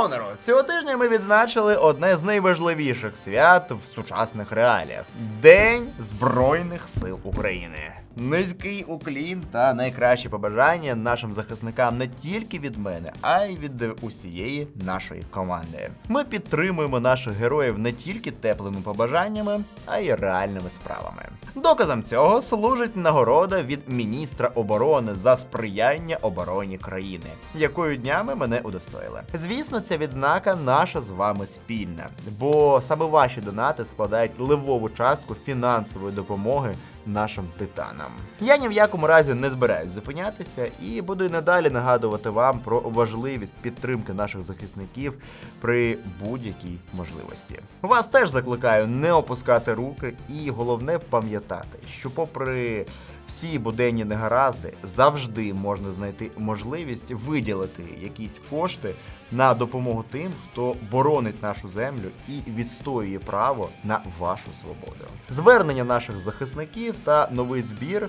Йоу! Цього тижня ми відзначили одне з найважливіших свят в сучасних реаліях День Збройних сил України. Низький уклін та найкращі побажання нашим захисникам не тільки від мене, а й від усієї нашої команди. Ми підтримуємо наших героїв не тільки теплими побажаннями, а й реальними справами. Доказом цього служить нагорода від міністра оборони за сприяння обороні країни, якою днями мене удостоїли. Звісно, ця відзнака наша з вами спільна, бо саме ваші донати складають ливову частку фінансової допомоги нашим титанам. Я ні в якому разі не збираюсь зупинятися і буду й надалі нагадувати вам про важливість підтримки наших захисників при будь-якій можливості. Вас теж закликаю не опускати руки і головне пам'ятати, що попри всі буденні негаразди завжди можна знайти можливість виділити якісь кошти на допомогу тим, хто боронить нашу землю і відстоює право на вашу свободу. Звернення наших захисників та новий збір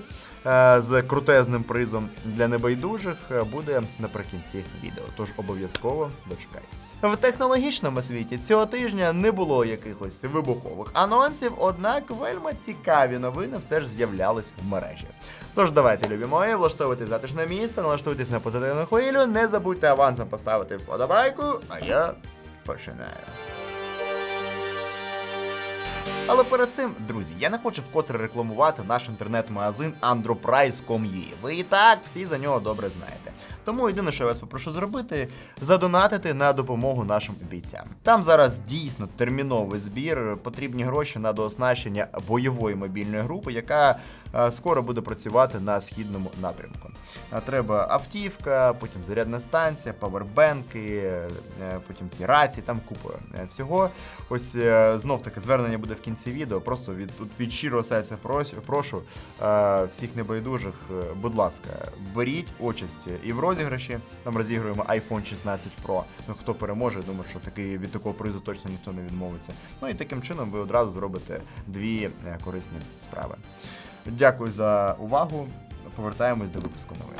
з крутезним призом для небайдужих е, буде наприкінці відео. Тож обов'язково дочекайтесь. В технологічному світі цього тижня не було якихось вибухових анонсів, однак вельми цікаві новини все ж з'являлись в мережі. Тож давайте, любі мої, влаштовуйте затишне місце, налаштуйтесь на позитивну хвилю, не забудьте авансом поставити вподобайку, а я починаю. Але перед цим, друзі, я не хочу вкотре рекламувати наш інтернет-магазин androprice.com.ua. Ви і так всі за нього добре знаєте. Тому єдине, що я вас попрошу зробити, задонатити на допомогу нашим бійцям. Там зараз дійсно терміновий збір, потрібні гроші на дооснащення бойової мобільної групи, яка е, скоро буде працювати на східному напрямку. Треба автівка, потім зарядна станція, павербенки, е, потім ці рації, там купа е, всього. Ось е, знов таки звернення буде в кінці відео. Просто від, тут від щирого серця прошу всіх небайдужих, будь ласка, беріть участь і в розіграші. Там розігруємо iPhone 16 Pro. Ну хто переможе, я думаю, що такий від такого призу точно ніхто не відмовиться. Ну і таким чином ви одразу зробите дві корисні справи. Дякую за увагу. Повертаємось до випуску новин.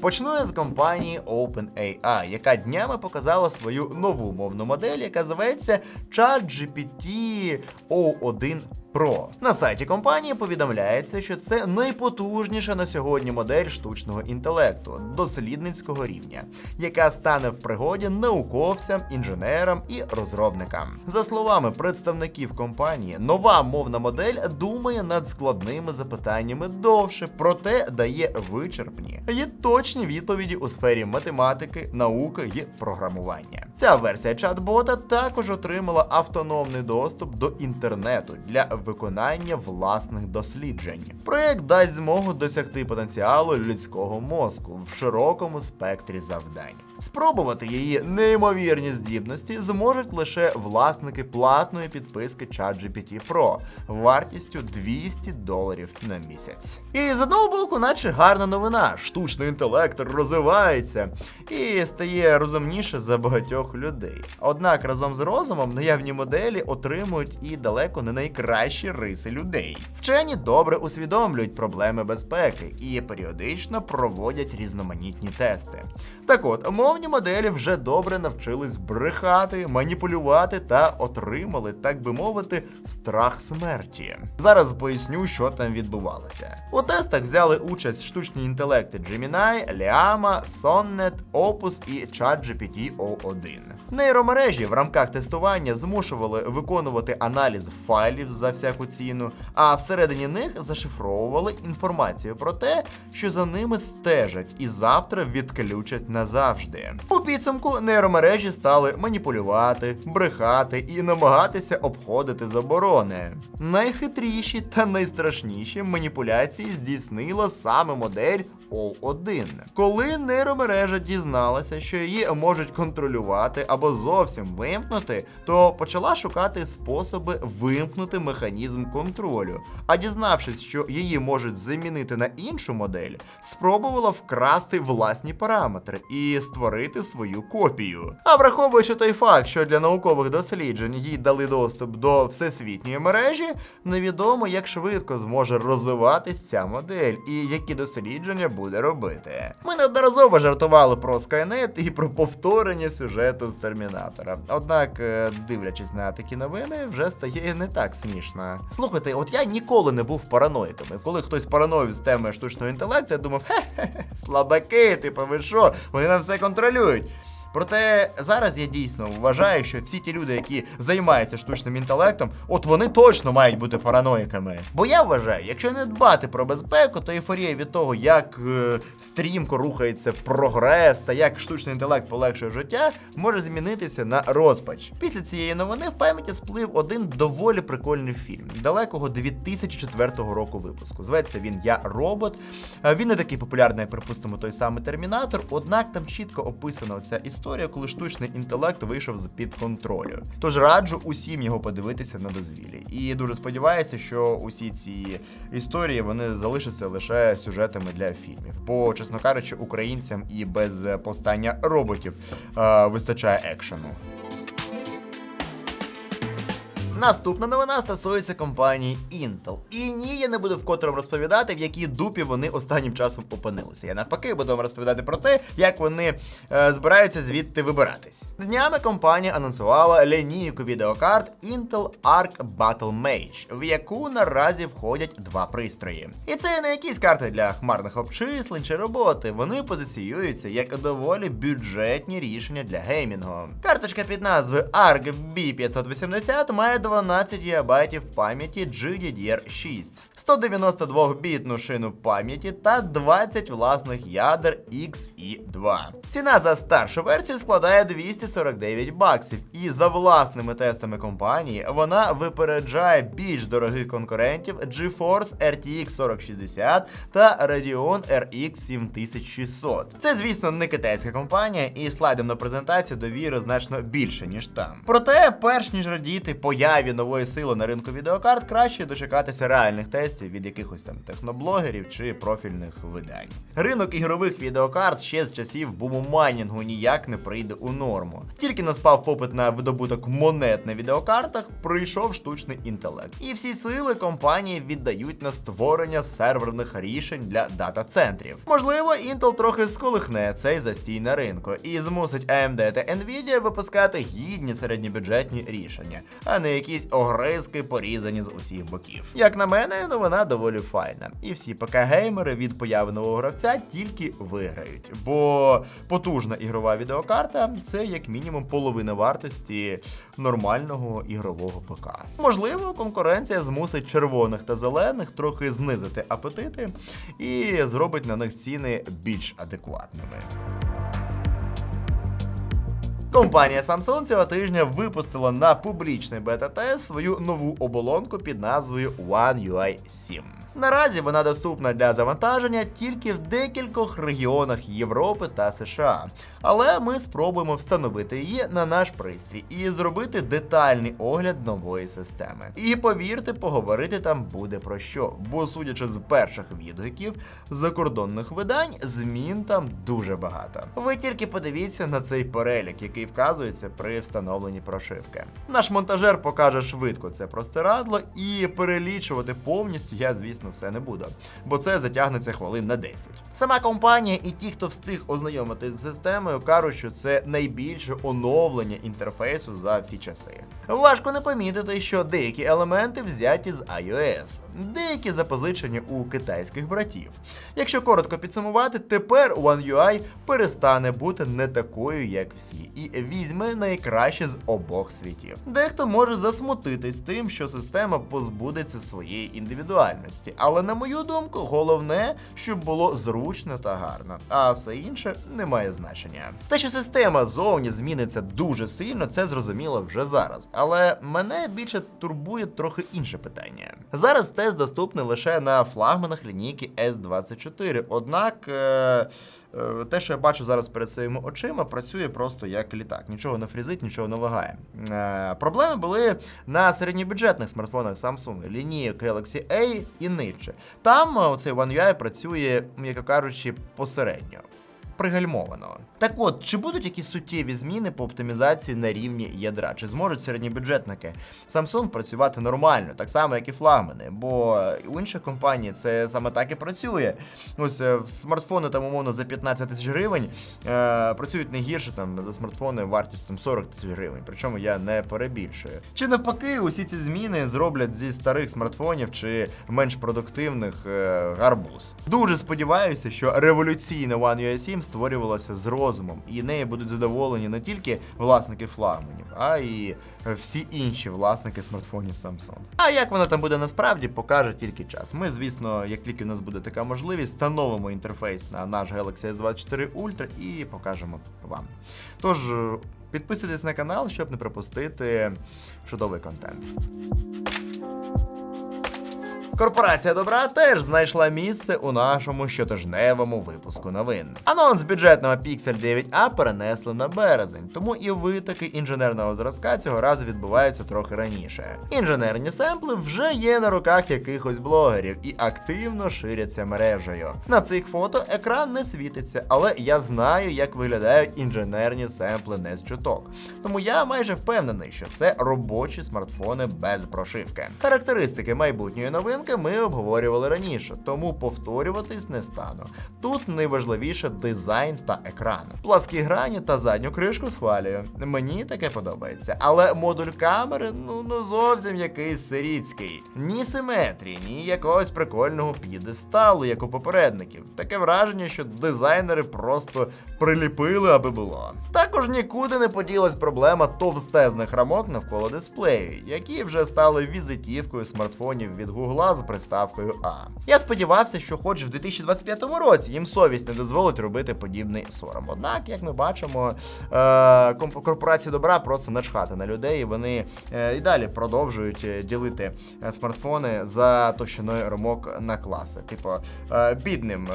Почну я з компанії OpenAI, яка днями показала свою нову мовну модель, яка зветься ChatGPT O1 Pro. На сайті компанії повідомляється, що це найпотужніша на сьогодні модель штучного інтелекту дослідницького рівня, яка стане в пригоді науковцям, інженерам і розробникам. За словами представників компанії, нова мовна модель думає над складними запитаннями довше, проте дає вичерпні є точні відповіді у сфері математики, науки і програмування. Ця версія чат-бота також отримала автономний доступ до інтернету для виконання власних досліджень. Проєкт дасть змогу досягти потенціалу людського мозку в широкому спектрі завдань. Спробувати її неймовірні здібності зможуть лише власники платної підписки ChatGPT Pro вартістю 200 доларів на місяць. І з одного боку, наче гарна новина, штучний інтелект розвивається і стає розумніше за багатьох людей. Однак разом з розумом наявні моделі отримують і далеко не найкращі риси людей. Вчені добре усвідомлюють проблеми безпеки і періодично проводять різноманітні тести. Так от, мовні моделі вже добре навчились брехати, маніпулювати та отримали, так би мовити, страх смерті. Зараз поясню, що там відбувалося. У тестах взяли участь штучні інтелекти Gemini, Llama, Sonnet, Opus і ChatGPT O1. Нейромережі в рамках тестування змушували виконувати аналіз файлів за всяку ціну, а всередині них зашифровували інформацію про те, що за ними стежать і завтра відключать назавжди. У підсумку нейромережі стали маніпулювати, брехати і намагатися обходити заборони. Найхитріші та найстрашніші маніпуляції здійснила саме модель O1. Коли нейромережа дізналася, що її можуть контролювати або зовсім вимкнути, то почала шукати способи вимкнути механізм контролю. А дізнавшись, що її можуть замінити на іншу модель, спробувала вкрасти власні параметри і створити свою копію. А враховуючи той факт, що для наукових досліджень їй дали доступ до всесвітньої мережі, невідомо як швидко зможе розвиватись ця модель і які дослідження буде робити. Ми неодноразово жартували про Skynet і про повторення сюжету з Термінатора. Однак, е, дивлячись на такі новини, вже стає не так смішно. Слухайте, от я ніколи не був параноїком. І Коли хтось параноїв з теми штучного інтелекту, я думав, хе-хе, слабаки, типу, ви що? Вони нам все контролюють. Проте зараз я дійсно вважаю, що всі ті люди, які займаються штучним інтелектом, от вони точно мають бути параноїками. Бо я вважаю, якщо не дбати про безпеку, то ейфорія від того, як е, стрімко рухається прогрес та як штучний інтелект полегшує життя, може змінитися на розпач. Після цієї новини в пам'яті сплив один доволі прикольний фільм далекого 2004 року випуску. Зветься він Я робот. Е, Він не такий популярний, як припустимо, той самий Термінатор, однак там чітко описана ця історія, коли штучний інтелект вийшов з під контролю. Тож раджу усім його подивитися на дозвілі. І дуже сподіваюся, що усі ці історії вони залишаться лише сюжетами для фільмів. Бо, чесно кажучи, українцям і без повстання роботів е, вистачає екшену. Наступна новина стосується компанії Intel. І ні, я не буду вкотре розповідати, в якій дупі вони останнім часом опинилися. Я навпаки буду вам розповідати про те, як вони е, збираються звідти вибиратись. Днями компанія анонсувала лінійку відеокарт Intel Arc Battle Mage, в яку наразі входять два пристрої. І це не якісь карти для хмарних обчислень чи роботи. Вони позиціюються як доволі бюджетні рішення для геймінгу. Карточка під назвою ARC B580 має 12 ГБ пам'яті GDDR6, 192-бітну шину пам'яті та 20 власних ядер XE2. Ціна за старшу версію складає 249 баксів, і за власними тестами компанії вона випереджає більш дорогих конкурентів GeForce RTX 4060 та Radeon RX 7600. Це, звісно, не китайська компанія, і слайдом на презентації довіри значно більше, ніж там. Проте, перш ніж радіти появі нової сили на ринку відеокарт, краще дочекатися реальних тестів від якихось там техноблогерів чи профільних видань. Ринок ігрових відеокарт ще з часів бумомайнінгу ніяк не прийде у норму. Тільки наспав попит на видобуток монет на відеокартах, прийшов штучний інтелект. І всі сили компанії віддають на створення серверних рішень для дата-центрів. Можливо, Intel трохи сколихне цей застій на ринку і змусить AMD та Nvidia випускати гідні середньобюджетні рішення, а не якісь огризки, порізані з усіх боків. Як на мене, новина доволі файна. І всі ПК-геймери від появи нового гравця тільки виграють. Бо потужна ігрова відеокарта це як мінімум половина вартості нормального ігрового ПК. Можливо, конкуренція змусить червоних та зелених трохи знизити апетити і зробить на них ціни більш адекватними. Компанія Samsung цього тижня випустила на публічний бета-тест свою нову оболонку під назвою One UI 7. Наразі вона доступна для завантаження тільки в декількох регіонах Європи та США. Але ми спробуємо встановити її на наш пристрій і зробити детальний огляд нової системи. І повірте, поговорити там буде про що, бо судячи з перших відгуків закордонних видань, змін там дуже багато. Ви тільки подивіться на цей перелік, який вказується при встановленні прошивки. Наш монтажер покаже швидко це простирадло, і перелічувати повністю я, звісно, все не буду, бо це затягнеться хвилин на 10. Сама компанія і ті, хто встиг ознайомитись з системою, кажуть, що це найбільше оновлення інтерфейсу за всі часи. Важко не помітити, що деякі елементи взяті з iOS, деякі запозичені у китайських братів. Якщо коротко підсумувати, тепер One UI перестане бути не такою, як всі, і візьме найкраще з обох світів. Дехто може засмутитись тим, що система позбудеться своєї індивідуальності, але на мою думку, головне, щоб було зручно та гарно, а все інше не має значення. Те, що система зовні зміниться дуже сильно, це зрозуміло вже зараз. Але мене більше турбує трохи інше питання. Зараз тест доступний лише на флагманах лінійки S24. Однак. Е- е, те, що я бачу зараз перед своїми очима, працює просто як літак. Нічого не фрізить, нічого не лагає. Е, проблеми були на середньобюджетних смартфонах Samsung, лінії Galaxy A і нижче. Там е, оцей One UI працює, м'яко кажучи, посередньо. Пригальмовано. Так от, чи будуть якісь суттєві зміни по оптимізації на рівні ядра? Чи зможуть середньобюджетники Samsung працювати нормально, так само, як і флагмани? Бо у інших компаній це саме так і працює. Ось е, смартфони там умовно за 15 тисяч гривень е, працюють не гірше там за смартфони вартістю там 40 тисяч гривень. Причому я не перебільшую. Чи навпаки, усі ці зміни зроблять зі старих смартфонів чи менш продуктивних е, гарбуз. Дуже сподіваюся, що революційна One UI 7 створювалася з розумом, і нею будуть задоволені не тільки власники флагманів, а й всі інші власники смартфонів Samsung. А як воно там буде насправді, покаже тільки час. Ми, звісно, як тільки у нас буде така можливість, встановимо інтерфейс на наш Galaxy S24 Ultra і покажемо вам. Тож. Підписуйтесь на канал, щоб не пропустити чудовий контент. Корпорація добра теж знайшла місце у нашому щотижневому випуску новин. Анонс бюджетного Pixel 9a перенесли на березень, тому і витоки інженерного зразка цього разу відбуваються трохи раніше. Інженерні семпли вже є на руках якихось блогерів і активно ширяться мережею. На цих фото екран не світиться, але я знаю, як виглядають інженерні семпли не з чуток. Тому я майже впевнений, що це робочі смартфони без прошивки. Характеристики майбутньої новинки ми обговорювали раніше, тому повторюватись не стану. Тут найважливіше дизайн та екран. Пласкі грані та задню кришку схвалюю. Мені таке подобається. Але модуль камери ну, ну зовсім якийсь сиріцький. Ні симетрії, ні якогось прикольного п'єдесталу, як у попередників. Таке враження, що дизайнери просто приліпили, аби було. Також нікуди не поділась проблема товстезних рамок навколо дисплею, які вже стали візитівкою смартфонів від Гугла з приставкою А. Я сподівався, що хоч в 2025 році їм совість не дозволить робити подібний сором. Однак, як ми бачимо, е, корпорації добра просто начхати на людей, і вони е, і далі продовжують е, ділити смартфони за товщиною рамок на класи. Типу, бідним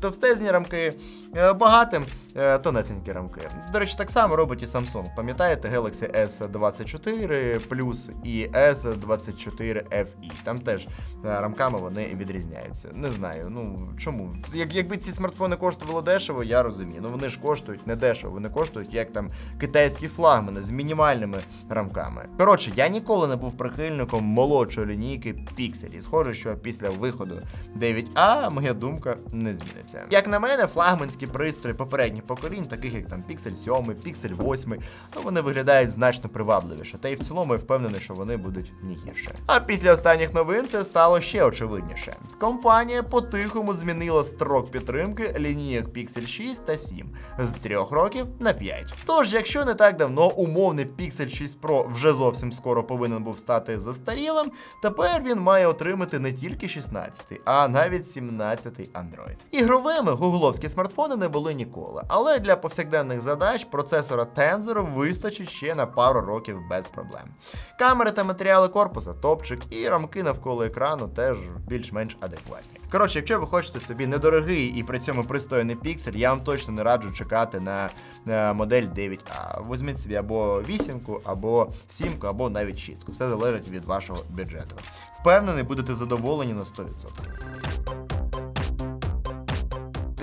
товстезні рамки, багатим е, тонесенькі рамки. До речі, так само робить і Samsung. Пам'ятаєте, Galaxy S24 Plus і S24 FE. Там теж е, рамками вони відрізняються. Не знаю, ну чому? Як, якби ці смартфони коштували дешево, я розумію. Ну вони ж коштують не дешево, вони коштують як там китайські флагмани з мінімальними рамками. Коротше, я ніколи не був прихильником молодшої лінійки Pixel. І схоже, що після виходу 9A моя думка не зміниться. Як на мене, флагманські пристрої попередніх поколінь, таких як там Pixel 7, Pixel 8, ну вони виглядають значно привабливіше. Та й в цілому я впевнений, що вони будуть не гірше. А після останніх новин це стало ще очевидніше. Компанія по-тихому змінила строк підтримки лінійок Pixel 6 та 7 з 3 років на 5. Тож, якщо не так давно умовний Pixel 6 Pro вже зовсім скоро повинен був стати застарілим, тепер він має отримати не тільки 16, а навіть 17 Android. Ігровими гугловські смартфони не були ніколи, але для повсякденних задач процесора Tensor вистачить ще на пару років без проблем. Камери та матеріали корпуса топчик, і рамки навколо екрану теж більш-менш адекватні. Коротше, якщо ви хочете собі недорогий і при цьому пристойний піксель, я вам точно не раджу чекати на е, модель 9A. Візьміть собі або 8, або 7, або навіть 6. Все залежить від вашого бюджету. Впевнений, будете задоволені на 100%.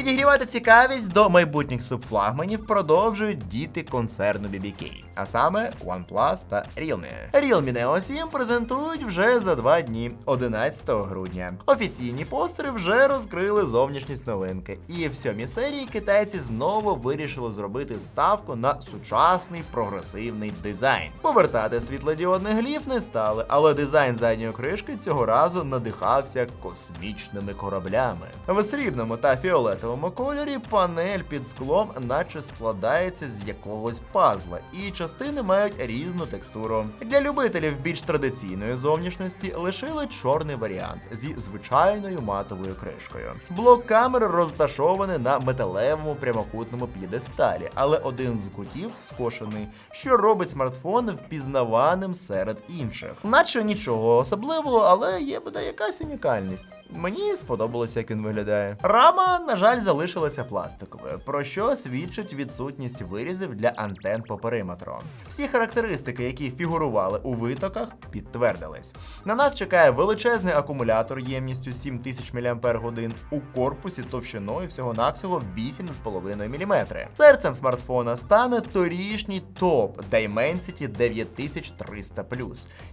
Підігрівати цікавість до майбутніх субфлагманів продовжують діти концерну BBK, а саме OnePlus та Realme. Realme Neo 7 презентують вже за два дні, 11 грудня. Офіційні постери вже розкрили зовнішність новинки, і в сьомій серії китайці знову вирішили зробити ставку на сучасний прогресивний дизайн. Повертати світлодіодний гліф не стали, але дизайн задньої кришки цього разу надихався космічними кораблями. В срібному та фіолетовому кольорі панель під склом, наче складається з якогось пазла, і частини мають різну текстуру. Для любителів більш традиційної зовнішності лишили чорний варіант зі звичайною матовою кришкою. Блок камер розташований на металевому прямокутному п'єдесталі, але один з кутів скошений, що робить смартфон впізнаваним серед інших. Наче нічого особливого, але є буде якась унікальність. Мені сподобалося, як він виглядає. Рама, на жаль, залишилася пластиковою, про що свідчить відсутність вирізів для антен по периметру. Всі характеристики, які фігурували у витоках, підтвердились. На нас чекає величезний акумулятор ємністю 7000 мАч у корпусі товщиною всього-навсього 8,5 мм. Серцем смартфона стане торішній топ Dimensity 9300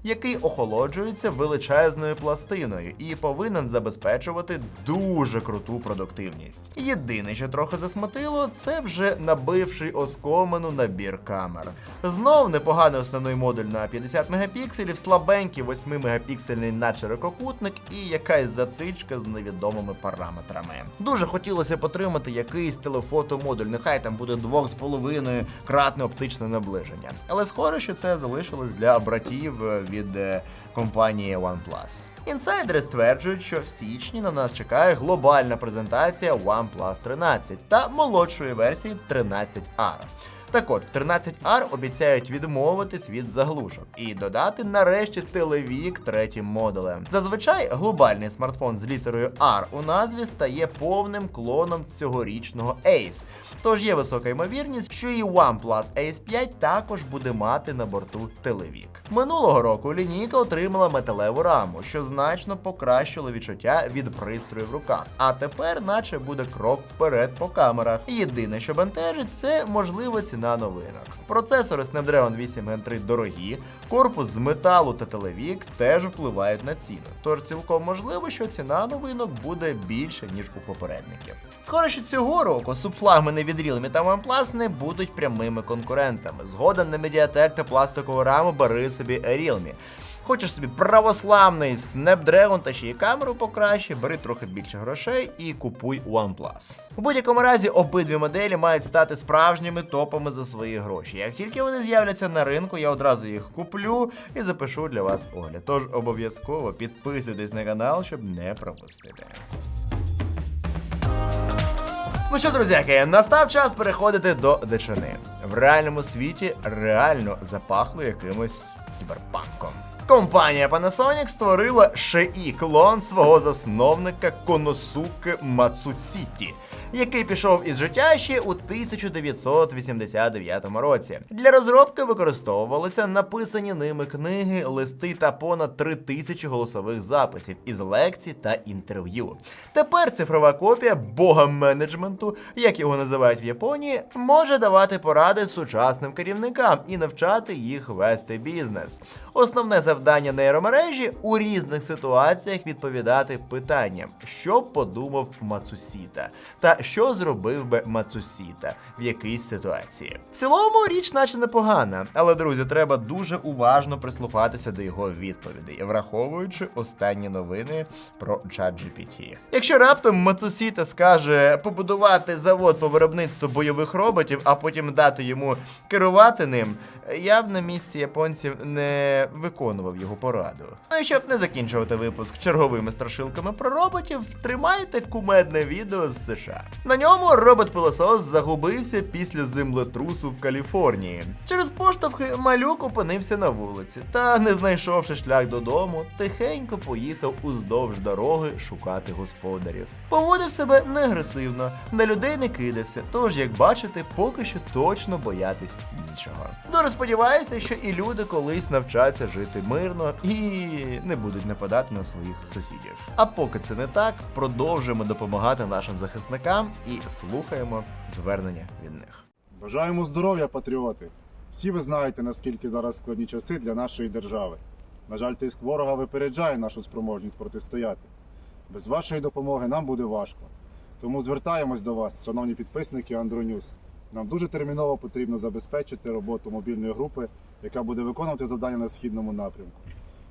який охолоджується величезною пластиною і повинен забезпечувати дуже круту продуктивність. Єдине, що трохи засмутило, це вже набивший оскомину набір камер. Знов непоганий основний модуль на 50 мегапікселів, слабенький 8 мегапіксельний на надширококутник і якась затичка з невідомими параметрами. Дуже хотілося б отримати якийсь телефотомодуль, нехай там буде 2,5 кратне оптичне наближення. Але схоже, що це залишилось для братів е, від е, компанії OnePlus. Інсайдери стверджують, що в січні на нас чекає глобальна презентація OnePlus 13 та молодшої версії 13R. Так от, в 13R обіцяють відмовитись від заглушок і додати нарешті телевік третім модулем. Зазвичай глобальний смартфон з літерою R у назві стає повним клоном цьогорічного Ace. Тож є висока ймовірність, що і OnePlus Ace 5 також буде мати на борту телевік. Минулого року лінійка отримала металеву раму, що значно покращило відчуття від пристрою в руках. А тепер, наче буде крок вперед по камерах. Єдине, що бентежить, це можливо ціна новинок. Процесори Snapdragon 8 Gen 3 дорогі, корпус з металу та телевік теж впливають на ціну. Тож цілком можливо, що ціна новинок буде більше, ніж у попередників. Схоже, що цього року субфлагмани від Realme та OnePlus не будуть прямими конкурентами. Згоден на Mediatek та пластикову раму бери собі Realme. Хочеш собі православний Snapdragon та ще й камеру покраще, бери трохи більше грошей і купуй OnePlus. У будь-якому разі обидві моделі мають стати справжніми топами за свої гроші. Як тільки вони з'являться на ринку, я одразу їх куплю і запишу для вас огляд. Тож обов'язково підписуйтесь на канал, щоб не пропустити. Ну що, друзяки, настав час переходити до дичини. В реальному світі реально запахло якимось кіберпанком. Компанія Panasonic створила ще і клон свого засновника Коносуки Мацуціті, який пішов із життя ще у 1989 році. Для розробки використовувалися написані ними книги, листи та понад 3000 голосових записів із лекцій та інтерв'ю. Тепер цифрова копія бога менеджменту, як його називають в Японії, може давати поради сучасним керівникам і навчати їх вести бізнес. Основне завдання нейромережі у різних ситуаціях відповідати питанням, що подумав Мацусіта, та що зробив би Мацусіта в якійсь ситуації. В цілому річ, наче непогана, але друзі, треба дуже уважно прислухатися до його відповідей, враховуючи останні новини про ChatGPT. Якщо раптом Мацусіта скаже побудувати завод по виробництву бойових роботів, а потім дати йому керувати ним, я б на місці японців не виконував його пораду. Ну і щоб не закінчувати випуск черговими страшилками про роботів, тримайте кумедне відео з США. На ньому робот-пилосос загубився після землетрусу в Каліфорнії. Через поштовхи малюк опинився на вулиці та, не знайшовши шлях додому, тихенько поїхав уздовж дороги шукати господарів. Поводив себе не агресивно, на людей не кидався, тож, як бачите, поки що точно боятись нічого. Дуже сподіваюся, що і люди колись навчаться жити мирно і не будуть нападати на своїх сусідів. А поки це не так, продовжуємо допомагати нашим захисникам і слухаємо звернення від них. Бажаємо здоров'я, патріоти! Всі ви знаєте, наскільки зараз складні часи для нашої держави. На жаль, тиск ворога випереджає нашу спроможність протистояти. Без вашої допомоги нам буде важко. Тому звертаємось до вас, шановні підписники Андронюс. Нам дуже терміново потрібно забезпечити роботу мобільної групи, яка буде виконувати завдання на східному напрямку.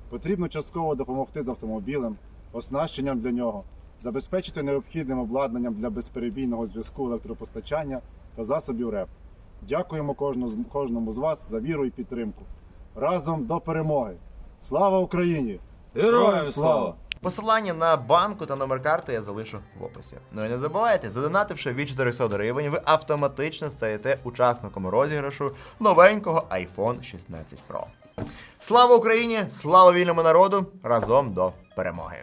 Потрібно частково допомогти з автомобілем, оснащенням для нього, забезпечити необхідним обладнанням для безперебійного зв'язку електропостачання та засобів РЕП. Дякуємо кожному, з- кожному з вас за віру і підтримку. Разом до перемоги! Слава Україні! Героям слава! Посилання на банку та номер карти я залишу в описі. Ну і не забувайте, задонативши від 400 гривень, ви автоматично стаєте учасником розіграшу новенького iPhone 16 Pro. Слава Україні! Слава вільному народу! Разом до перемоги!